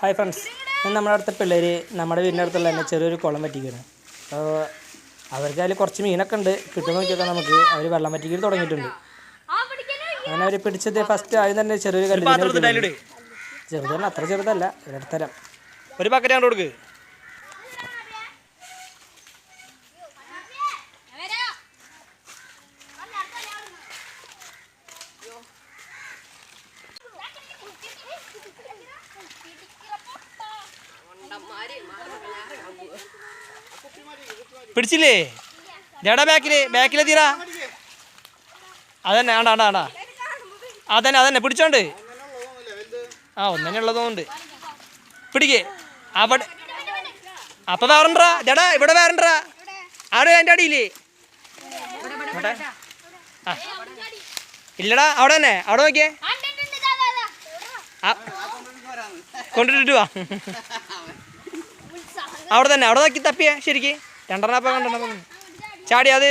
Hi friends ഇന്ന് നമ്മുടെ അടുത്ത പിള്ളേർ നമ്മുടെ വീടിന്റെ അടുത്തുള്ള തന്നെ ചെറിയൊരു കുളം പറ്റിക്കുകയാണ് അപ്പോൾ അവർക്ക് അതിൽ കുറച്ച് മീനൊക്കെ ഉണ്ട്. കിട്ടുന്ന നോക്കിയൊക്കെ നമുക്ക് അവർ വെള്ളം പറ്റിക്കൽ തുടങ്ങിയിട്ടുണ്ട്. അങ്ങനെ അവർ പിടിച്ചത് ഫസ്റ്റ് ആദ്യം തന്നെ ചെറിയൊരു കല്ല്. ചെറുതല്ല അത്ര ചെറുതല്ല. ഇടത്തരം ഒരു പക്കറ്റ് കൊടുക്ക്. പിടിച്ചില്ലേ? ജടാ ബാക്കിൽ ബാക്കിലെ തീരാ അതന്നെ ആണ്ടാ ആണ്ടാ അതന്നെ അതന്നെ പിടിച്ചോണ്ട്. ആ ഒന്നെ ഉള്ളതുകൊണ്ട്. പിടിക്കേ. അവിടെ അപ്പൊ വേറണ്ടാ? ജടാ ഇവിടെ വേറണ്ടാ? അവിടെ എന്റെ അടിയില്ലേ? ആ. ഇല്ലടാ അവിടെ തന്നെ. അവിടെ നോക്കിയേ. കൊണ്ടിട്ടിട്ട് വാ. അവിടെ തന്നെ അവിടെ നോക്കി തപ്പിയേ ശരിക്ക്. രണ്ടെണ്ണപ്പം രണ്ടെണ്ണപ്പം ചാടി അത്?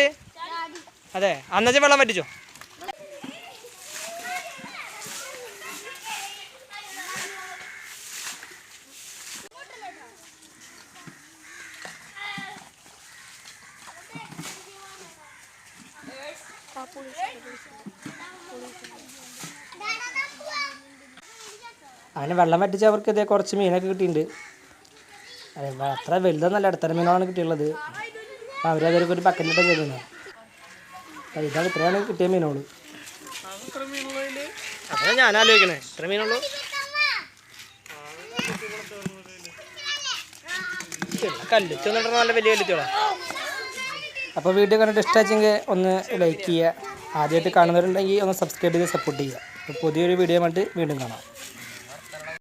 അതെ അന്നച്ച വെള്ളം പറ്റിച്ചോ അങ്ങനെ വെള്ളം വറ്റിച്ച് അവർക്ക് ഇതേ കുറച്ച് മീനൊക്കെ കിട്ടിയിട്ടുണ്ട്. അതെ, അത്ര വലുതൊന്നല്ല ഇടത്തരം മീനാണ് കിട്ടിയുള്ളത്. അപ്പം അവരതൊരു ഒരു പക്കറ്റിട്ട് ചെയ്തതാണ് അപ്പം ഇതാണ് ഇത്രയാണ് കിട്ടിയ മീനുകൾ അതാ ഞാൻ ആലോചിക്കണേ. ഇത്ര മീനുള്ളൂ? വന്നിട്ട് നല്ല വലിയ കല്ലുത്തിയോളാ അപ്പോൾ വീഡിയോ കണ്ടിട്ട് ഇഷ്ടമാച്ചെങ്കിൽ ഒന്ന് ലൈക്ക് ചെയ്യുക. ആദ്യമായിട്ട് കാണുന്നവരുണ്ടെങ്കിൽ ഒന്ന് സബ്സ്ക്രൈബ് ചെയ്ത് സപ്പോർട്ട് ചെയ്യുക. അപ്പോൾ പുതിയൊരു വീഡിയോ ആയിട്ട് വീണ്ടും കാണാം.